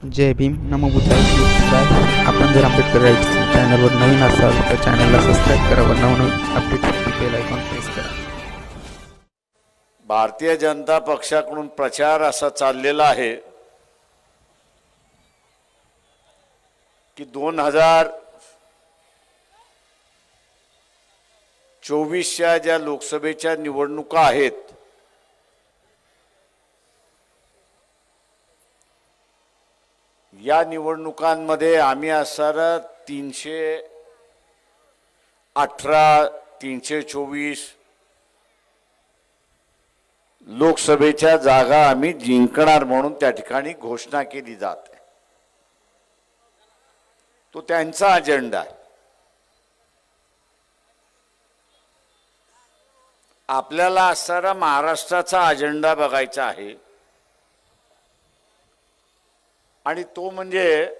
जय भीम. नमो बुद्धाय आपण जर आंबेडकर राईट्स चॅनलवर नवीन असाल तर चॅनलला सबस्क्राईब करा व नवनवीन अपडेटसाठी बेल आयकॉन प्रेस करा. भारतीय जनता पक्षाकडून प्रचार असा चाललेला आहे की दोन हजार चोवीसच्या ज्या लोकसभेच्या निवडणुका आहेत या निवडणुकांमध्ये आम्ही असणारा तीनशे अठरा तीनशे चोवीस लोकसभेच्या जागा आम्ही जिंकणार म्हणून त्या ठिकाणी घोषणा केली जात आहे. तो त्यांचा अजेंडा आहे. आपल्याला असणारा महाराष्ट्राचा अजेंडा बघायचा आहे. आणि तो म्हणजे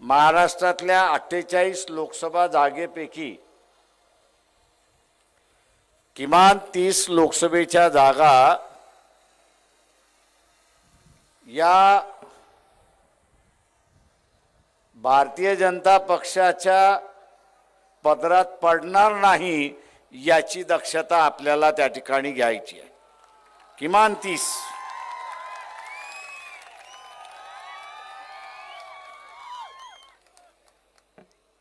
महाराष्ट्रातल्या अठ्ठेचाळीस लोकसभा जागेपैकी किमान तीस लोकसभेच्या जागा या भारतीय जनता पक्षाच्या पदरात पडणार नाही याची दक्षता आपल्याला त्या ठिकाणी घ्यायची आहे. किमान तीस.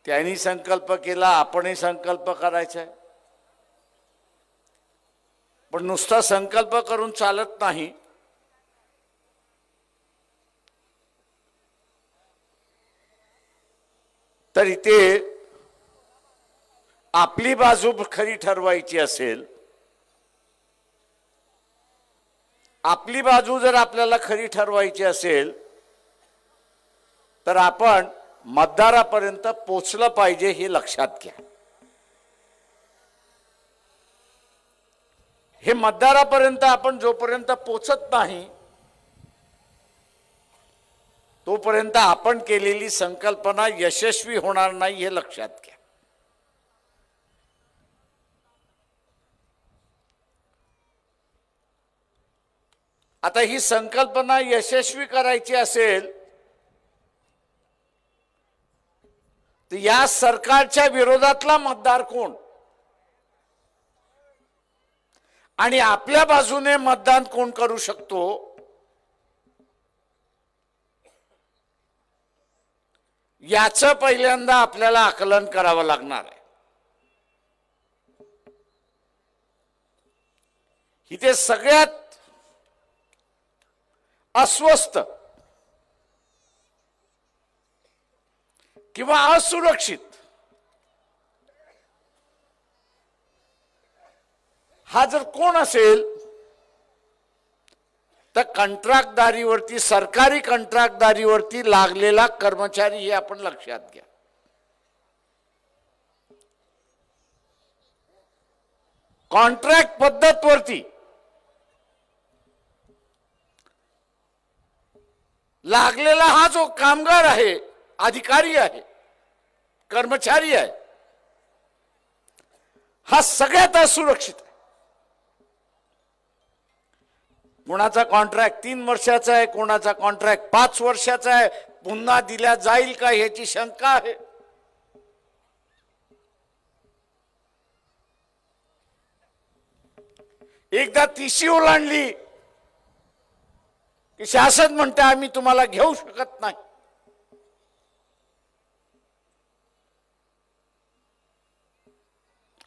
त्यांनी संकल्प केला आपणही संकल्प करायचा आहे. पण नुसता संकल्प करून चालत नाही. तर इथे आपली बाजू खरी ठरवायची असेल आपली बाजू जर आपल्याला खरी ठरवायची असेल तर आपण मतदारापर्यंत पोचलं पाहिजे हे लक्षात घ्या. हे मतदारापर्यंत आपण जोपर्यंत पोचत नाही तोपर्यंत आपण केलेली संकल्पना यशस्वी होणार नाही हे लक्षात घ्या. आता ही संकल्पना यशस्वी करायची असेल तर या सरकारच्या विरोधातला मतदार कोण? आणि आपल्या बाजूने मतदान कोण करू शकतो? याचं पहिल्यांदा आपल्याला आकलन करावं लागणार आहे. इथे सगळ्यात अस्वस्थ किंवा असुरक्षित. हा जर कोण असेल तर कंत्राटदारीवरती सरकारी कंत्राटदारीवरती लागलेला कर्मचारी हे आपण लक्षात घ्या. कॉन्ट्रॅक्ट पद्धतवरती लागलेला हा जो कामगार आहे अधिकारी आहे कर्मचारी आहे. हा सगळ्यात असुरक्षित आहे. कोणाचा कॉन्ट्रॅक्ट तीन वर्षाचा आहे कोणाचा कॉन्ट्रॅक्ट पाच वर्षाचा आहे पुन्हा दिल्या जाईल का ह्याची शंका आहे. एकदा तिशी ओलांडली की शासन म्हणते आम्ही तुम्हाला घेऊ शकत नाही.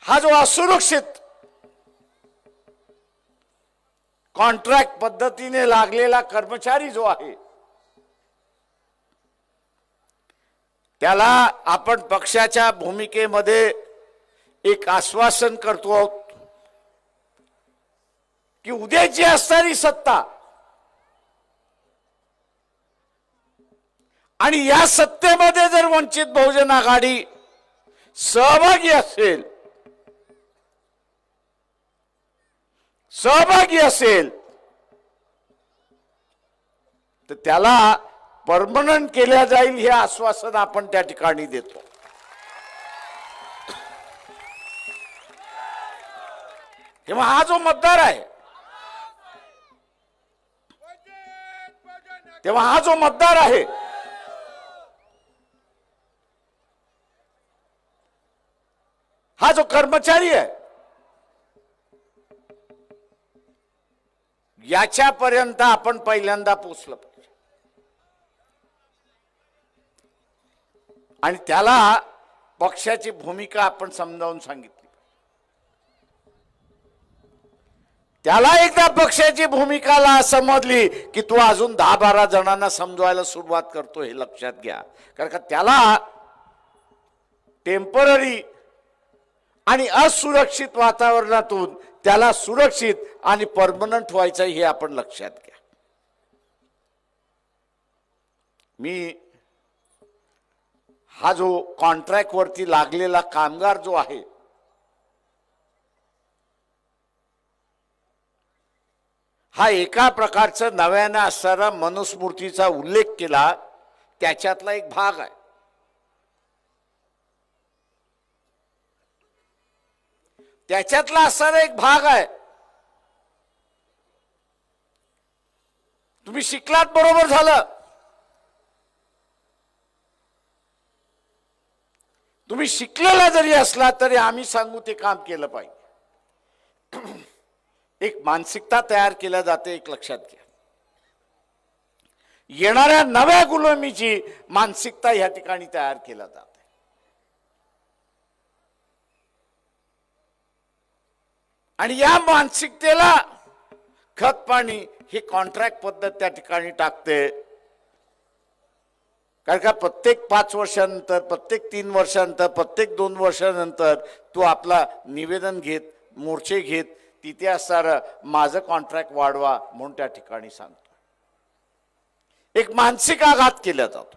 हा जो असुरक्षित कॉन्ट्रॅक्ट पद्धतीने लागलेला कर्मचारी जो आहे त्याला आपण पक्षाच्या भूमिकेमध्ये एक आश्वासन करतो आहोत की उद्याची असणारी सत्ता आणि या सत्तेमध्ये जर वंचित बहुजन आघाडी सहभागी असेल सहभागी असेल तर त्याला परमनंट केल्या जाईल हे आश्वासन आपण त्या ठिकाणी देतो. तेव्हा हा जो मतदार आहे तेव्हा हा जो मतदार आहे हा जो कर्मचारी आहे याच्यापर्यंत आपण पहिल्यांदा पोचलं पाहिजे. आणि त्याला पक्षाची भूमिका आपण समजावून सांगितली त्याला एकदा पक्षाची भूमिकाला समजली की तू अजून दहा बारा जणांना समजवायला सुरुवात करतो हे लक्षात घ्या. कारण का त्याला टेंपररी आणि असुरक्षित वातावरणातून त्याला सुरक्षित आणि परमनंट व्हायचं हे आपण लक्षात घ्या. मी हा जो कॉन्ट्रॅक्ट वरती लागलेला कामगार जो आहे हा एका प्रकारचं नव्यानं असणारा मनुस्मृतीचा उल्लेख केला त्याच्यातला एक भाग आहे. त्याच्यातला असणारा एक भाग आहे. तुम्ही शिकलात बरोबर झालं. तुम्ही शिकलेला जरी असला तरी आम्ही सांगू ते काम केलं पाहिजे. एक मानसिकता तयार केल्या जाते एक लक्षात घ्या. येणाऱ्या नव्या गुलामीची मानसिकता या ठिकाणी तयार केला जाते. आणि या मानसिकतेला खत पाणी ही कॉन्ट्रॅक्ट पद्धत त्या ठिकाणी टाकते. कारण का प्रत्येक पाच वर्षानंतर प्रत्येक तीन वर्षानंतर प्रत्येक दोन वर्षानंतर तू आपला निवेदन घेत मोर्चे घेत तिथे असणारं माझं कॉन्ट्रॅक्ट वाढवा म्हणून त्या ठिकाणी सांगतो. एक मानसिक आघात केला जातो.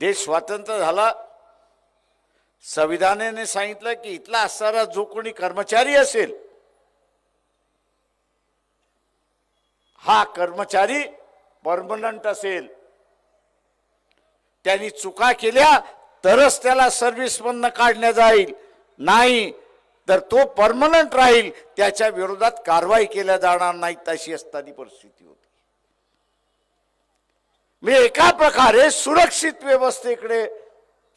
देश स्वातंत्र्य झाला संविधानाने सांगितलं की इथला असणारा जो कोणी कर्मचारी असेल हा कर्मचारी परमनंट असेल. त्यांनी चुका केल्या तरच त्याला सर्व्हिस मधनं काढण्यात जाईल. नाही तर तो परमनंट राहील. त्याच्या विरोधात कारवाई केल्या जाणार नाही तशी असताना परिस्थिती होती. मी एका प्रकारे सुरक्षित व्यवस्थेकडे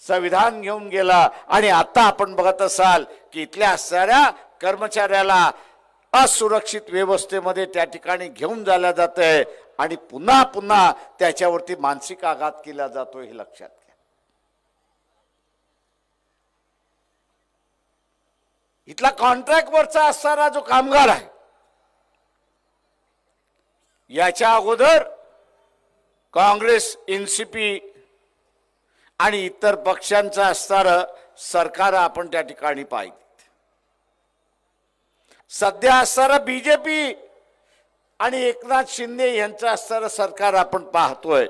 संविधान घेऊन गेला. आणि आता आपण बघत असाल की इथल्या असणाऱ्या कर्मचाऱ्याला असुरक्षित व्यवस्थेमध्ये त्या ठिकाणी घेऊन जायला जात आहे आणि पुन्हा पुन्हा त्याच्यावरती मानसिक आघात केला जातो हे लक्षात घ्या. इथला कॉन्ट्रॅक्ट वरचा असणारा जो कामगार आहे याच्या अगोदर काँग्रेस एनसीपी आणि इतर पक्षांचं असणारं सरकार आपण त्या ठिकाणी पाहिजे सध्या असणारं बीजेपी आणि एकनाथ शिंदे यांचं असणारं सरकार आपण पाहतोय.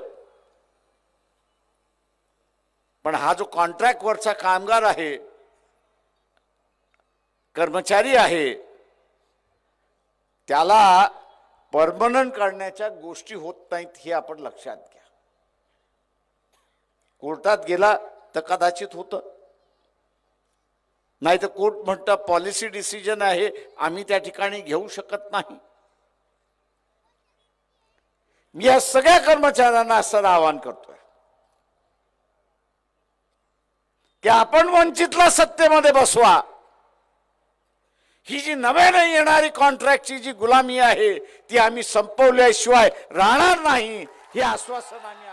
पण हा जो कॉन्ट्रॅक्ट वरचा कामगार आहे कर्मचारी आहे त्याला परमनंट करण्याच्या गोष्टी होत नाहीत हे आपण लक्षात घ्या. कोर्टात गेला तर कदाचित होतं. नाही तर कोर्ट म्हणतं पॉलिसी डिसिजन आहे आम्ही त्या ठिकाणी घेऊ शकत नाही. मी या सगळ्या कर्मचाऱ्यांना असं आवाहन करतोय. की आपण वंचितला सत्तेमध्ये बसवा. ही जी नव्याने येणारी कॉन्ट्रॅक्टची जी गुलामी आहे ती आम्ही संपवल्याशिवाय राहणार नाही हे आश्वासन आम्ही